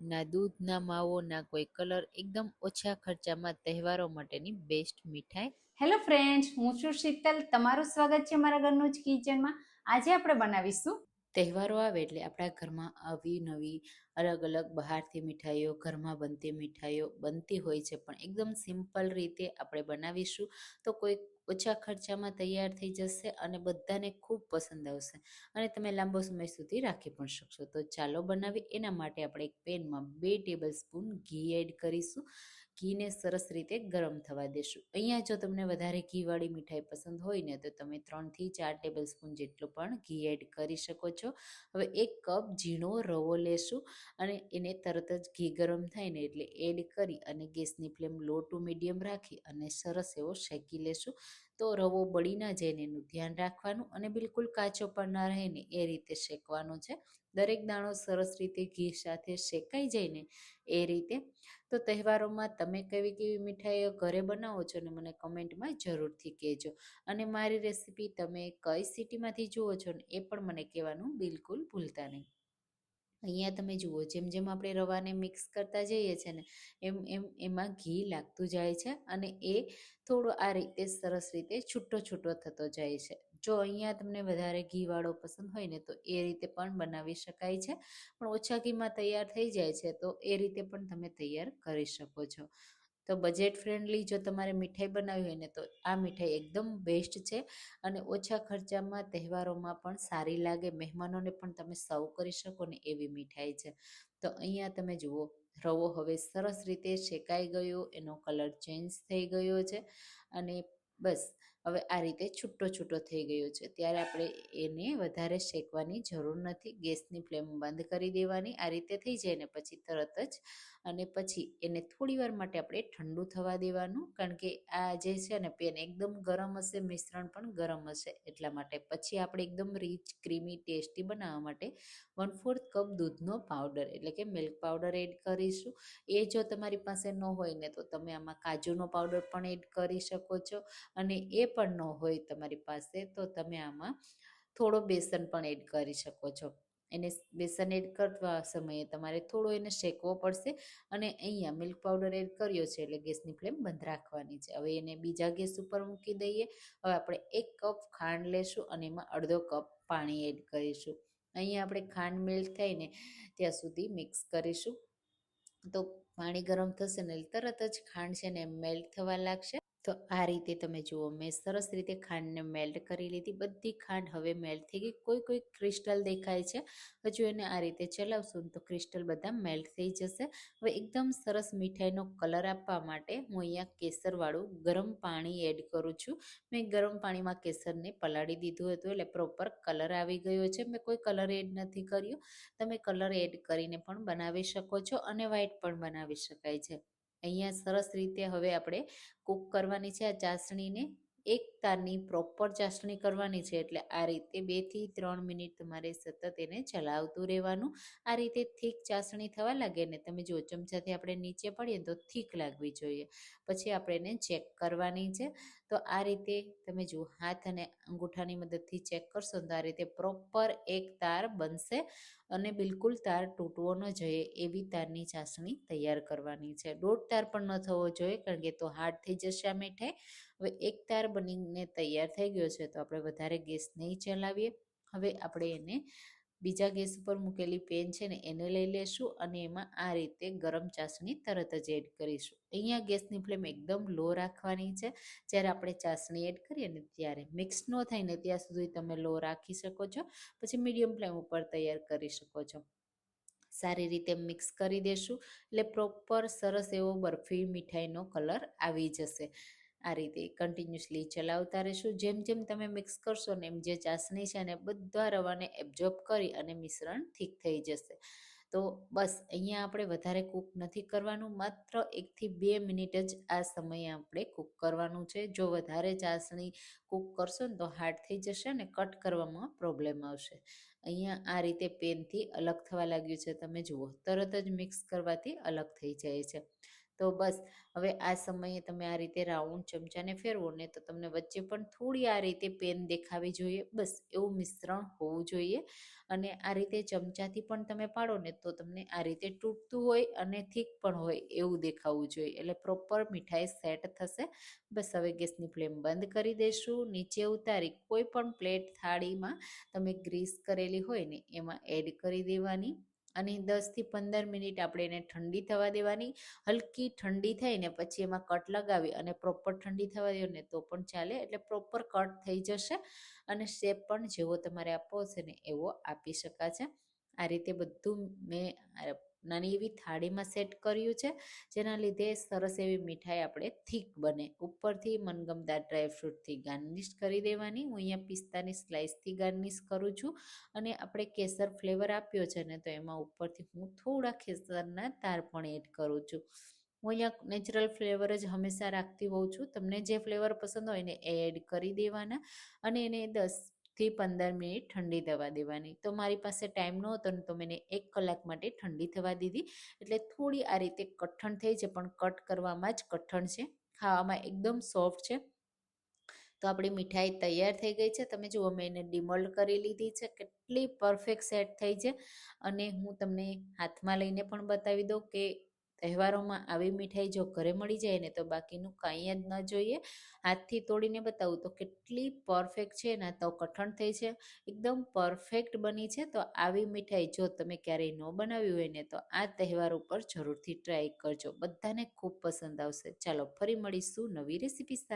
ના દૂધ ના માવો ના કોઈ કલર એકદમ ઓછા ખર્ચામાં તહેવારો માટેની બેસ્ટ મીઠાઈ. હેલો ફ્રેન્ડ્સ હું છું શીતલ. તમારું સ્વાગત છે મારા ઘરનું જ કિચનમાં આજે આપણે બનાવીશું તહેવારો આવે એટલે આપણા ઘરમાં આવી નવી અલગ અલગ બહારથી મીઠાઈઓ ઘરમાં બનતી મીઠાઈઓ બનતી હોય છે. પણ એકદમ સિમ્પલ રીતે આપણે બનાવીશું. તો કોઈ ઓછા ખર્ચામાં તૈયાર થઈ જશે અને બધાને ખૂબ પસંદ આવશે. અને તમે લાંબો સમય સુધી રાખી પણ શકશો. તો ચાલો બનાવી એના માટે આપણે એક પેનમાં બે ટેબલ સ્પૂન ઘી એડ કરીશું. ઘીને સરસ રીતે ગરમ થવા દેશું. અહીંયા જો તમને વધારે ઘીવાળી મીઠાઈ પસંદ હોય ને, તો તમે ત્રણથી ચાર ટેબલ સ્પૂન જેટલું પણ ઘી એડ કરી શકો છો. હવે એક કપ ઝીણો રવો લેશું અને એને તરત જ ઘી ગરમ થાય ને એટલે એડ કરી અને ગેસની ફ્લેમ લો ટુ મીડિયમ રાખી અને સરસ એવો શેકી લેશું. તો રવો બળી ના જાય એનું ધ્યાન રાખવાનું અને બિલકુલ કાચો પણ ના રહે ને એ રીતે શેકવાનો છે. દરેક દાણો સરસ રીતે ઘી સાથે શેકાઈ જાય ને એ રીતે. તો તહેવારોમાં તમે કેવી કેવી મીઠાઈઓ ઘરે બનાવો છો ને મને કમેન્ટમાં જરૂરથી કહેજો. અને મારી રેસીપી તમે કઈ સિટીમાંથી જુઓ છો ને એ પણ મને કહેવાનું બિલકુલ ભૂલતા નહીં. અહીંયા તમે જુઓ, જેમ જેમ આપણે રવાને મિક્સ કરતા જઈએ છીએ ને, એમ એમ એમાં ઘી લાગતું જાય છે અને એ થોડો આ રીતે સરસ રીતે છૂટો છૂટો થતો જાય છે. જો અહીંયા તમને વધારે ઘીવાળો પસંદ હોય ને, તો એ રીતે પણ બનાવી શકાય છે. પણ ઓછા ઘીમાં તૈયાર થઈ જાય છે, તો એ રીતે પણ તમે તૈયાર કરી શકો છો. તો બજેટ ફ્રેન્ડલી જો તમારે મીઠાઈ બનાવવી હોય ને, તો આ મીઠાઈ એકદમ બેસ્ટ છે. અને ઓછા ખર્ચામાં તહેવારોમાં પણ સારી લાગે, મહેમાનોને પણ તમે સર્વ કરી શકો ને એવી મીઠાઈ છે. તો અહીંયા તમે જુઓ, રવો હવે સરસ રીતે શેકાઈ ગયો, એનો કલર ચેન્જ થઈ ગયો છે. અને બસ હવે આ રીતે છૂટો છૂટો થઈ ગયો છે. ત્યારે આપણે એને વધારે શેકવાની જરૂર નથી. ગેસની ફ્લેમ બંધ કરી દેવાની. આ રીતે થઈ જાય ને પછી તરત જ અને પછી એને થોડી વાર માટે આપણે ઠંડુ થવા દેવાનું, કારણ કે આ જે છે ને પેન એકદમ ગરમ હશે, મિશ્રણ પણ ગરમ હશે. એટલા માટે પછી આપણે એકદમ રીચ ક્રીમી ટેસ્ટી બનાવવા માટે વન ફોર્થ કપ દૂધનો પાવડર એટલે કે મિલ્ક પાવડર એડ કરીશું. એ જો તમારી પાસે ન હોય ને તો તમે આમાં કાજુનો પાવડર પણ એડ કરી શકો છો. અને એ પણ ન હોય તમારી પાસે તો તમે આમાં થોડો બેસન પણ એડ કરી શકો છો. એને બેસન એડ કરવા સમયે તમારે થોડો એને શેકવો પડશે અને અહીંયા મિલ્ક પાવડર એડ કર્યો છે એટલે ગેસની ફ્લેમ બંધ રાખવાની છે. હવે એને બીજા ગેસ ઉપર મૂકી દઈએ. હવે આપણે એક કપ ખાંડ લેશું અને એમાં અડધો કપ પાણી એડ કરીશું. અહીંયા આપણે ખાંડ મેલ્ટ થઈને ત્યાં સુધી મિક્સ કરીશું. તો પાણી ગરમ થશે ને તરત જ ખાંડ છે ને મેલ્ટ થવા લાગશે. તો આ રીતે તમે જુઓ, મેં સરસ રીતે ખાંડને મેલ્ટ કરી લીધી. બધી ખાંડ હવે મેલ્ટ થઈ ગઈ. કોઈ કોઈ ક્રિસ્ટલ દેખાય છે. હજુ એને આ રીતે ચલાવશું તો ક્રિસ્ટલ બધા મેલ્ટ થઈ જશે. હવે એકદમ સરસ મીઠાઈનો કલર આપવા માટે હું અહીંયા કેસરવાળું ગરમ પાણી એડ કરું છું. મેં ગરમ પાણીમાં કેસરને પલાળી દીધું હતું એટલે પ્રોપર કલર આવી ગયો છે. મેં કોઈ કલર એડ નથી કર્યો. તમે કલર એડ કરીને પણ બનાવી શકો છો અને વ્હાઈટ પણ બનાવી શકાય છે. અહીંયા સરસ રીતે હવે આપણે કૂક કરવાની છે આ ચાસણીને. એક તારની પ્રોપર ચાસણી કરવાની છે. એટલે આ રીતે બેથી ત્રણ મિનિટ તમારે સતત એને ચલાવતું રહેવાનું. આ રીતે થીક ચાસણી થવા લાગે ને તમે જો ચમચાથી આપણે નીચે પડીએ તો થીક લાગવી જોઈએ. પછી આપણે એને ચેક કરવાની છે. તો આ રીતે તમે જો હાથ અને અંગૂઠાની મદદથી ચેક કરશો તો આ રીતે પ્રોપર એક તાર બનશે અને બિલકુલ તાર તૂટવો ન જોઈએ એવી તારની ચાસણી તૈયાર કરવાની છે. દોઢ તાર પણ ન થવો જોઈએ કારણ કે તો હાર્ડ થઈ જશે આ મીઠાઈ. હવે એક તાર બનીને તૈયાર થઈ ગયો છે, તો આપણે વધારે ગેસ નહીં ચલાવીએ. હવે આપણે એને બીજા ગેસ ઉપર મૂકેલી પેન છે ને, એને લઈ લેશું અને એમાં આ રીતે ગરમ ચાસણી તરત જ એડ કરીશું. અહીંયા ગેસની ફ્લેમ એકદમ લો રાખવાની છે. જ્યારે આપણે ચાસણી એડ કરીએ ને ત્યારે મિક્સ ન થાય ને ત્યાં સુધી તમે લો રાખી શકો છો. પછી મીડિયમ ફ્લેમ ઉપર તૈયાર કરી શકો છો. સારી રીતે મિક્સ કરી દેશું એટલે પ્રોપર સરસ એવો બરફી મીઠાઈનો કલર આવી જશે. આ રીતે કન્ટિન્યુઅસલી ચલાવતા રહેશું. જેમ જેમ તમે મિક્સ કરશો ને એમ જે ચાસણી છે ને બધા રવાને એબ્ઝોર્બ કરી અને મિશ્રણ ઠીક થઈ જશે. તો બસ, અહીંયા આપણે વધારે કૂક નથી કરવાનું. માત્ર એકથી બે મિનિટ જ આ સમયે આપણે કૂક કરવાનું છે. જો વધારે ચાસણી કૂક કરશો ને તો હાર્ડ થઈ જશે ને કટ કરવામાં પ્રોબ્લેમ આવશે. અહીંયા આ રીતે પેનથી અલગ થવા લાગ્યું છે. તમે જુઓ, તરત જ મિક્સ કરવાથી અલગ થઈ જાય છે. તો બસ, હવે આ સમયે તમે આ રીતે રાઉન્ડ ચમચાને ફેરવો, ને તો તમને વચ્ચે પણ થોડી આ રીતે પેન દેખાવી જોઈએ. બસ, એવું મિશ્રણ હોવું જોઈએ. અને આ રીતે ચમચાથી પણ તમે પાડો, ને તો તમને આ રીતે તૂટતું હોય અને થીક પણ હોય એવું દેખાવું જોઈએ. એટલે પ્રોપર મીઠાઈ સેટ થશે. બસ, હવે ગેસની ફ્લેમ બંધ કરી દઈશું. નીચે ઉતારી કોઈ પણ પ્લેટ થાળીમાં તમે ગ્રીસ કરેલી હોય ને, એમાં એડ કરી દેવાની. અને દસથી પંદર મિનિટ આપણે એને ઠંડી થવા દેવાની, હલકી ઠંડી થઈને પછી એમાં કટ લગાવી અને પ્રોપર ઠંડી થવા દો ને તો પણ ચાલે, એટલે પ્રોપર કટ થઈ જશે અને શેપ પણ જેવો તમારે આપવો હશે ને એવો આપી શકાશે આ રીતે બધું મેં નાની એવી થાળીમાં સેટ કર્યું છે, જેના લીધે સરસ એવી મીઠાઈ આપણે થીક બને. ઉપરથી મનગમતા ડ્રાયફ્રૂટથી ગાર્નિશ કરી દેવાની. હું અહીંયા પિસ્તાની સ્લાઇસથી ગાર્નિશ કરું છું અને આપણે કેસર ફ્લેવર આપ્યો છે ને તો એમાં ઉપરથી હું થોડા કેસરના તાર પણ એડ કરું છું. હું અહીંયા નેચરલ ફ્લેવર જ હંમેશા રાખતી હોઉં છું. તમને જે ફ્લેવર પસંદ હોય એને એડ કરી દેવાના અને એને દસથી પંદર મિનિટ ઠંડી થવા દેવાની. તો મારી પાસે ટાઈમ નહોતો ને તો મેં એક કલાક માટે ઠંડી થવા દીધી. એટલે થોડી આ રીતે કઠણ થઈ છે, પણ કટ કરવામાં જ કઠણ છે. ખાવામાં એકદમ સોફ્ટ છે. તો આપણી મીઠાઈ તૈયાર થઈ ગઈ છે. તમે જુઓ, મેં એને ડિમોલ્ડ કરી લીધી છે. કેટલી પરફેક્ટ સેટ થઈ છે. અને હું તમને હાથમાં લઈને પણ બતાવી દઉં કે તહેવારોમાં આવી મીઠાઈ જો ઘરે મળી જાય ને, તો બાકીનું કાંઈ જ ન જોઈએ. હાથથી તોડીને બતાવું તો કેટલી પરફેક્ટ છે ને તો કઠણ થઈ છે. એકદમ પરફેક્ટ બની છે. તો આવી મીઠાઈ જો તમે ક્યારેય ન બનાવી હોય ને, તો આ તહેવાર ઉપર જરૂરથી ટ્રાય કરજો. બધાને ખૂબ પસંદ આવશે. ચાલો ફરી મળીશું નવી રેસીપી